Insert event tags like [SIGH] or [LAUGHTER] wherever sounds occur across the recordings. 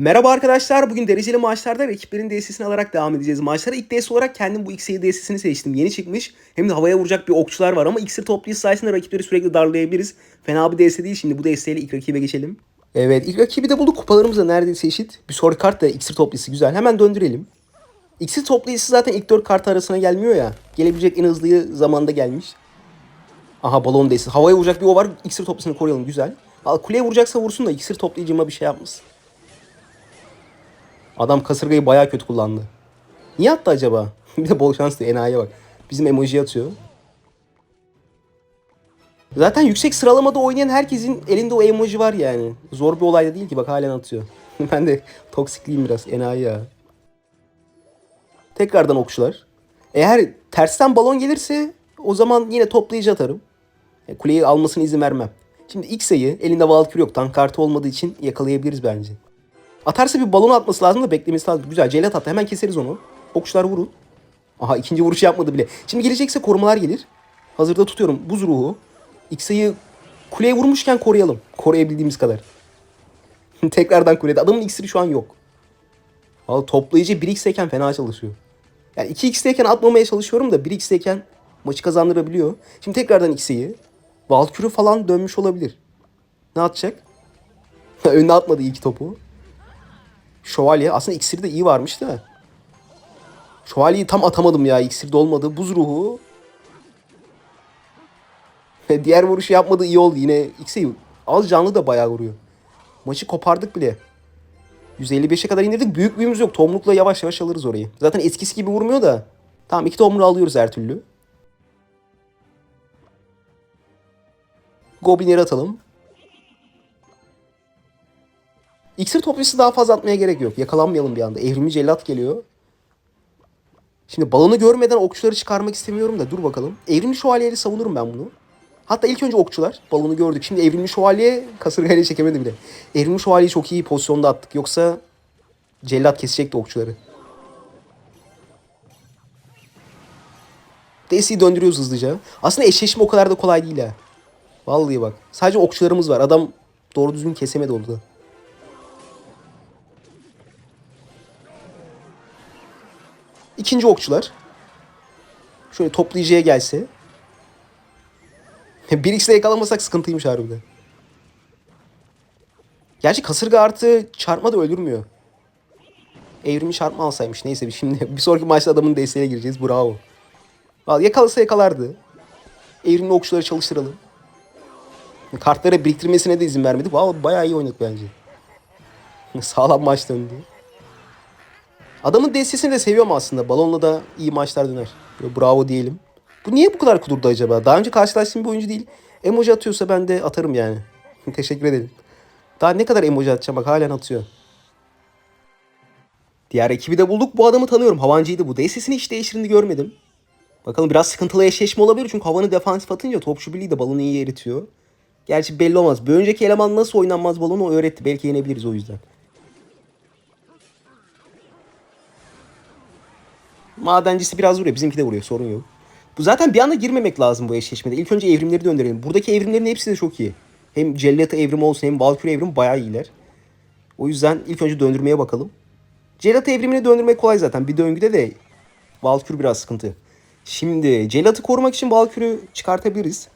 Merhaba arkadaşlar. Bugün dereceli maçlarda rakiplerin DS'sini alarak devam edeceğiz. Maçlara ilk DS olarak kendim bu X'e DS'sini seçtim. Yeni çıkmış. Hem de havaya vuracak bir okçular var ama iksir toplayıcı sayesinde rakipleri sürekli darlayabiliriz. DS değil. Şimdi bu DS ile ilk rakibe geçelim. Evet ilk rakibi de bulduk. Kupalarımız da neredeyse eşit. Bir sonraki kart da iksir toplayıcısı güzel. Hemen döndürelim. İksir toplayıcısı zaten ilk 4 kart arasına gelmiyor ya. Gelebilecek en hızlı zamanda gelmiş. Aha balon DS. Havaya vuracak bir o var. İksir toplayıcısını koruyalım. Güzel. Kuleye vuracaksa vursun da iksir toplayıcıma bir şey yapmasın. Adam kasırgayı bayağı kötü kullandı. Niye attı acaba? [LAUGHS] bir de bol şanslı enayiye bak. Bizim emoji atıyor. Zaten yüksek sıralamada oynayan herkesin elinde o emoji var yani. Zor bir olay da değil ki bak halen atıyor. [LAUGHS] ben de toksikliyim biraz enayi ya. Tekrardan okçular. Eğer tersten balon gelirse o zaman yine toplayıcı atarım. E, Kuleyi almasına izin vermem. Şimdi X'e'yi elinde Valkyrie yok. Tank kartı olmadığı için yakalayabiliriz bence. Atarsa bir balon atması lazım da beklemesi lazım. Güzel celat attı. Hemen keseriz onu. Okçular vurun. Aha ikinci vuruş yapmadı bile. Şimdi gelecekse korumalar gelir. Hazırda tutuyorum. Buz ruhu. X'e'yi kuleye vurmuşken koruyalım. Koruyabildiğimiz kadar. [LAUGHS] Tekrardan kulede. Adamın iksiri şu an yok. Valla toplayıcı 1x'teyken fena çalışıyor. Yani 2x'teyken atmamaya çalışıyorum da 1x'teyken maçı kazandırabiliyor. Şimdi tekrardan x'eyi. Valkyrie falan dönmüş olabilir. Ne atacak? [LAUGHS] Önüne atmadı iki topu. Şövalye. Aslında iksiri de iyi varmış da. Şövalyeyi tam atamadım ya. İksir de olmadı. Buz ruhu. [LAUGHS] Diğer vuruşu yapmadı iyi oldu. Yine iksir az canlı da bayağı vuruyor. Maçı kopardık bile. 155'e kadar indirdik. Büyük büyümüz yok. Tomrukla yavaş yavaş alırız orayı. Zaten eskisi gibi vurmuyor da. Tamam iki tomruğu alıyoruz her türlü. Goblinleri atalım. İksir toplayıcısı daha fazla atmaya gerek yok. Yakalanmayalım bir anda. Evrimli cellat geliyor. Şimdi balonu görmeden okçuları çıkarmak istemiyorum da dur bakalım. Evrimli şövalyeyle savunurum ben bunu. Hatta ilk önce okçular. Balonu gördük. Şimdi evrimli şövalye kasırgayla çekemedi bile. Evrimli şövalyeyi çok iyi pozisyonda attık. Yoksa cellat kesecekti okçuları. DC'yi döndürüyoruz hızlıca. Aslında eşleşme o kadar da kolay değil ha. Vallahi bak. Sadece okçularımız var. Adam doğru düzgün kesemedi orada. İkinci okçular. Şöyle toplayıcıya gelse. [LAUGHS] 1x'le yakalamasak sıkıntıymış harbiden. Gerçi kasırga artı çarpma da öldürmüyor. Evrimi çarpma alsaymış. Neyse şimdi bir sonraki maçta adamın desteğine gireceğiz. Bravo. Vallahi yakalasa yakalardı. Evrimli okçuları çalıştıralım. Kartları biriktirmesine de izin vermedi. Vallahi bayağı iyi oynadık bence. [LAUGHS] Sağlam maç döndü. Adamın DS'sini de seviyorum aslında. Balonla da iyi maçlar döner. Böyle bravo diyelim. Bu niye bu kadar kudurdu acaba? Daha önce karşılaştığım bir oyuncu değil. Emoji atıyorsa ben de atarım yani. [LAUGHS] Teşekkür ederim. Daha ne kadar emoji atacağım bak halen atıyor. Diğer ekibi de bulduk. Bu adamı tanıyorum. Havancıydı bu. DS'sini hiç değiştiğini görmedim. Bakalım biraz sıkıntılı eşleşme olabilir. Çünkü havanı defansif atınca topçu birliği de balonu iyi eritiyor. Gerçi belli olmaz. Bir önceki eleman nasıl oynanmaz balonu öğretti. Belki yenebiliriz o yüzden. Madencisi biraz vuruyor. Bizimki de vuruyor. Sorun yok. Bu zaten bir anda girmemek lazım bu eşleşmede. İlk önce evrimleri döndürelim. Buradaki evrimlerin hepsi de çok iyi. Hem Cellat'a evrim olsun hem Valkyrie evrim bayağı iyiler. O yüzden ilk önce döndürmeye bakalım. Cellat evrimini döndürmek kolay zaten. Bir döngüde de Valkyrie biraz sıkıntı. Şimdi Cellat'ı korumak için Valkyrie çıkartabiliriz.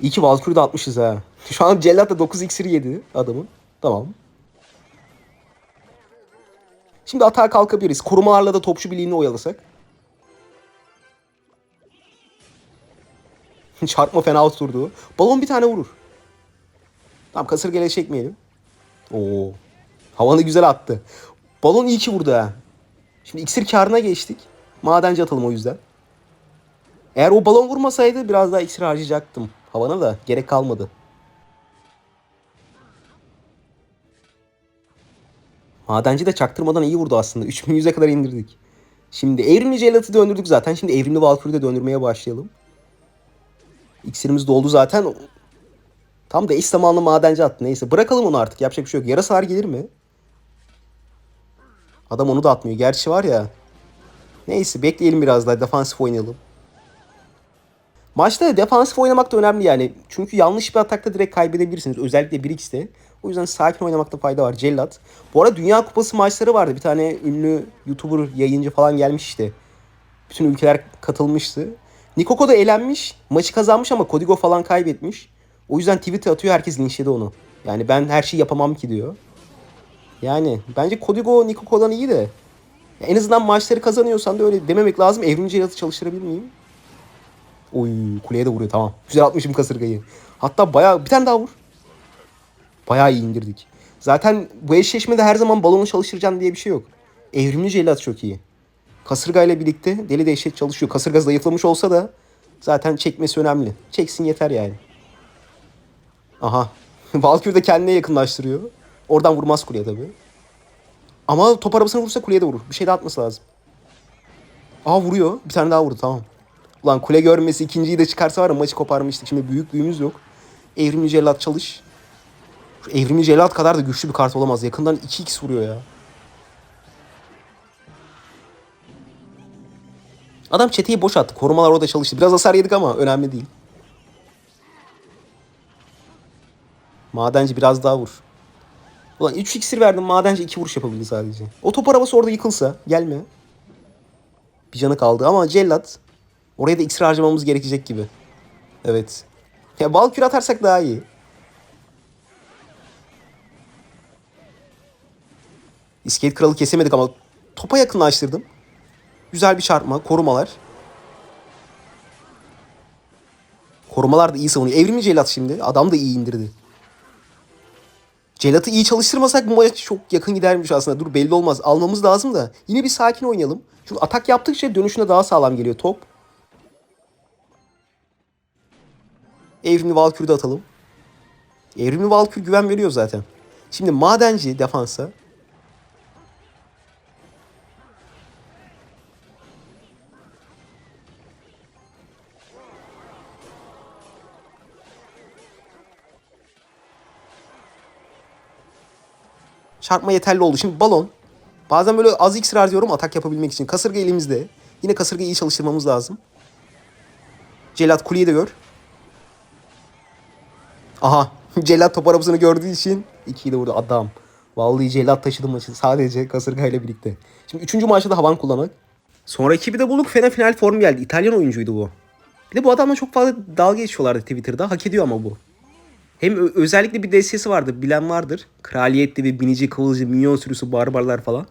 İyi ki Valkyrie'de atmışız ha. Şu an Cellat da 9 iksiri yedi adamın. Tamam. Şimdi atağa kalkabiliriz. Korumalarla da topçu birliğini oyalasak. [LAUGHS] Çarpma fena oturdu. Balon bir tane vurur. Tamam kasırgayla çekmeyelim. Oo. Havanı güzel attı. Balon iyi ki vurdu ha. Şimdi iksir karına geçtik. Madenci atalım o yüzden. Eğer o balon vurmasaydı biraz daha iksir harcayacaktım. Havana da gerek kalmadı. Madenci de çaktırmadan iyi vurdu aslında. [LAUGHS] 3100'e kadar indirdik. Şimdi evrimli jelatı döndürdük zaten. Şimdi evrimli Valkyrie'yi de döndürmeye başlayalım. İksirimiz doldu zaten. Tam da eş zamanlı madenci attı. Neyse bırakalım onu artık. Yapacak bir şey yok. Yarasa gelir mi? Adam onu da atmıyor. Gerçi var ya. Neyse bekleyelim biraz daha. Defansif oynayalım. Maçta defansif oynamak da önemli yani. Çünkü yanlış bir atakta direkt kaybedebilirsiniz. Özellikle 1x'te. O yüzden sakin oynamakta fayda var. Cellat. Bu arada Dünya Kupası maçları vardı. Bir tane ünlü YouTuber, yayıncı falan gelmiş işte. Bütün ülkeler katılmıştı. Nikoko da elenmiş. Maçı kazanmış ama Kodigo falan kaybetmiş. O yüzden tweet atıyor herkes linçledi onu. Yani ben her şeyi yapamam ki diyor. Yani bence Kodigo Nikoko'dan iyi de. En azından maçları kazanıyorsan da öyle dememek lazım. Evrimci yaratı çalıştırabilir miyim? Oy kuleye de vuruyor tamam. Güzel atmışım kasırgayı. Hatta bayağı bir tane daha vur. Bayağı iyi indirdik. Zaten bu eşleşmede her zaman balonu çalıştıracaksın diye bir şey yok. Evrimli celat çok iyi. Kasırga ile birlikte deli dehşet çalışıyor. Kasırga zayıflamış olsa da zaten çekmesi önemli. Çeksin yeter yani. Aha. [LAUGHS] Valkyrie de kendine yakınlaştırıyor. Oradan vurmaz kuleye tabii. Ama top arabasına vurursa kuleye de vurur. Bir şey de atması lazım. Aa vuruyor. Bir tane daha vurdu tamam. Ulan kule görmesi ikinciyi de çıkarsa var ya maçı koparmıştık. Şimdi büyüklüğümüz yok. Evrimli cellat çalış. Şu evrimli kadar da güçlü bir kart olamaz. Yakından 2x vuruyor ya. Adam çeteyi boş attı. Korumalar orada çalıştı. Biraz hasar yedik ama önemli değil. Madenci biraz daha vur. Ulan 3 iksir verdim. Madenci 2 vuruş yapabildi sadece. O top arabası orada yıkılsa. Gelme. Bir canı kaldı ama cellat. Oraya da iksir harcamamız gerekecek gibi. Evet. Ya bal kür atarsak daha iyi. İskelet kralı kesemedik ama topa yakınlaştırdım. Güzel bir çarpma, korumalar. Korumalar da iyi savunuyor. Evrimli Celat şimdi. Adam da iyi indirdi. Celat'ı iyi çalıştırmasak bu maç çok yakın gidermiş aslında. Dur belli olmaz. Almamız lazım da. Yine bir sakin oynayalım. Çünkü atak yaptıkça dönüşüne daha sağlam geliyor top. Evrimli Valkür'ü de atalım. Evrimli Valkür güven veriyor zaten. Şimdi Madenci defansa. Çarpma yeterli oldu. Şimdi balon. Bazen böyle az iksir harcıyorum atak yapabilmek için. Kasırga elimizde. Yine kasırgayı iyi çalıştırmamız lazım. Celat kuleyi de gör. Aha. [LAUGHS] Celat top arabasını gördüğü için ikiyi de vurdu adam. Vallahi Celat taşıdı maçı sadece kasırgayla birlikte. Şimdi üçüncü maçta da havan kullanmak. Sonra ekibi de bulduk. Fena final form geldi. İtalyan oyuncuydu bu. Bir de bu adamla çok fazla dalga geçiyorlardı Twitter'da. Hak ediyor ama bu. Hem özellikle bir destesi vardı. Bilen vardır. Kraliyetli ve binici, kıvılcı, minyon sürüsü, barbarlar falan.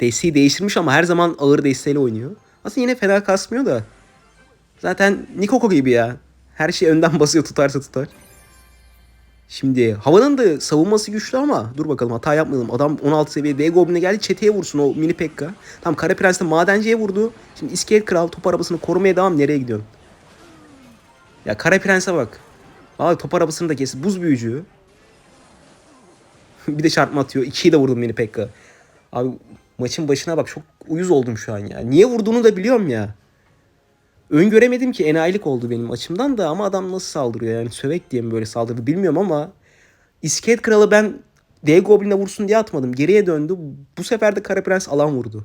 Desteği değiştirmiş ama her zaman ağır desteğiyle oynuyor. Aslında yine fena kasmıyor da. Zaten Nikoko gibi ya. Her şey önden [LAUGHS] basıyor tutarsa tutar. Şimdi havanın da savunması güçlü ama dur bakalım hata yapmayalım. Adam 16 seviye D Goblin'e geldi çeteye vursun o mini Pekka. Tam Kara Prens de madenciye vurdu. Şimdi İskelet Kral top arabasını korumaya devam nereye gidiyorsun? Ya Kara Prens'e bak. Abi top arabasını da kesti. Buz büyücü. [LAUGHS] bir de çarpma atıyor. İkiyi de vurdum mini Pekka. Abi maçın başına bak çok uyuz oldum şu an ya. Niye vurduğunu da biliyorum ya. Öngöremedim ki enayilik oldu benim açımdan da ama adam nasıl saldırıyor yani sövek diye mi böyle saldırdı bilmiyorum ama İskelet Kralı ben D Goblin'e vursun diye atmadım. Geriye döndü. Bu sefer de Kara Prens alan vurdu.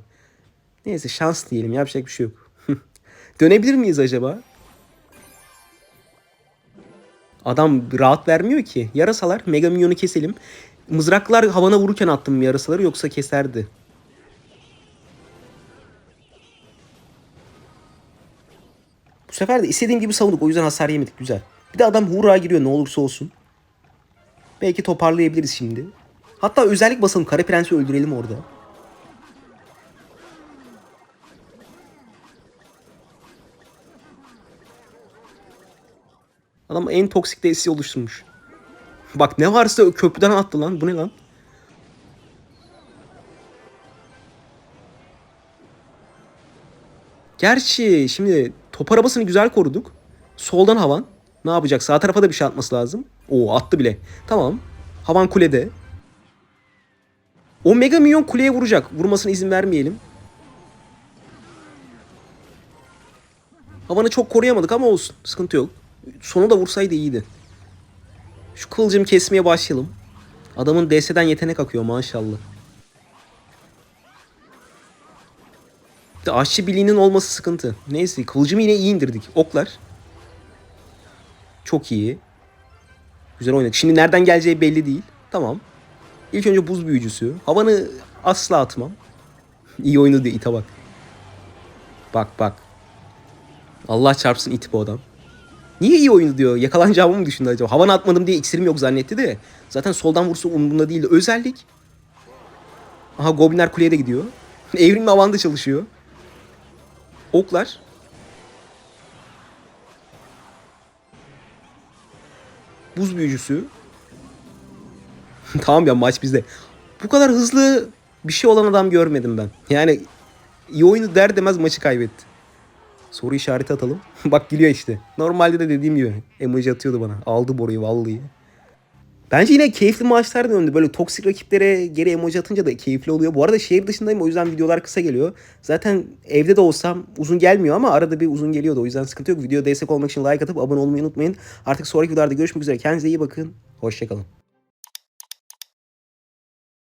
Neyse şans diyelim yapacak bir şey yok. [LAUGHS] Dönebilir miyiz acaba? Adam rahat vermiyor ki. Yarasalar Mega Minyon'u keselim. Mızraklar havana vururken attım yarasaları yoksa keserdi. Bu sefer de istediğim gibi savunduk. O yüzden hasar yemedik. Güzel. Bir de adam hurra giriyor ne olursa olsun. Belki toparlayabiliriz şimdi. Hatta özellik basalım. Kara Prens'i öldürelim orada. Adam en toksik DS'i oluşturmuş. Bak ne varsa köprüden attı lan. Bu ne lan? Gerçi şimdi top arabasını güzel koruduk. Soldan havan. Ne yapacak? Sağ tarafa da bir şey atması lazım. Oo attı bile. Tamam. Havan kulede. O mega minyon kuleye vuracak. Vurmasına izin vermeyelim. Havanı çok koruyamadık ama olsun. Sıkıntı yok. Sonu da vursaydı iyiydi. Şu kılıcımı kesmeye başlayalım. Adamın DS'den yetenek akıyor maşallah. De aşçı birliğinin olması sıkıntı. Neyse kılıcımı yine iyi indirdik. Oklar. Çok iyi. Güzel oynadı. Şimdi nereden geleceği belli değil. Tamam. İlk önce buz büyücüsü. Havanı asla atmam. İyi oynadı ite bak. Bak bak. Allah çarpsın it bu adam. Niye iyi oyunu diyor? Yakalanacağımı mı düşündü acaba? Havanı atmadım diye iksirim yok zannetti de. Zaten soldan vursa umurunda değildi. Özellik. Aha Goblinler kuleye de gidiyor. [LAUGHS] Evrim havanda çalışıyor. Oklar. Buz büyücüsü. [LAUGHS] tamam ya maç bizde. Bu kadar hızlı bir şey olan adam görmedim ben. Yani iyi oyunu der demez maçı kaybetti. Soru işareti atalım. [LAUGHS] Bak gülüyor işte. Normalde de dediğim gibi emoji atıyordu bana. Aldı boruyu vallahi. Bence yine keyifli maçlar döndü. Böyle toksik rakiplere geri emoji atınca da keyifli oluyor. Bu arada şehir dışındayım o yüzden videolar kısa geliyor. Zaten evde de olsam uzun gelmiyor ama arada bir uzun geliyordu. O yüzden sıkıntı yok. Videoya destek olmak için like atıp abone olmayı unutmayın. Artık sonraki videolarda görüşmek üzere. Kendinize iyi bakın. Hoşçakalın.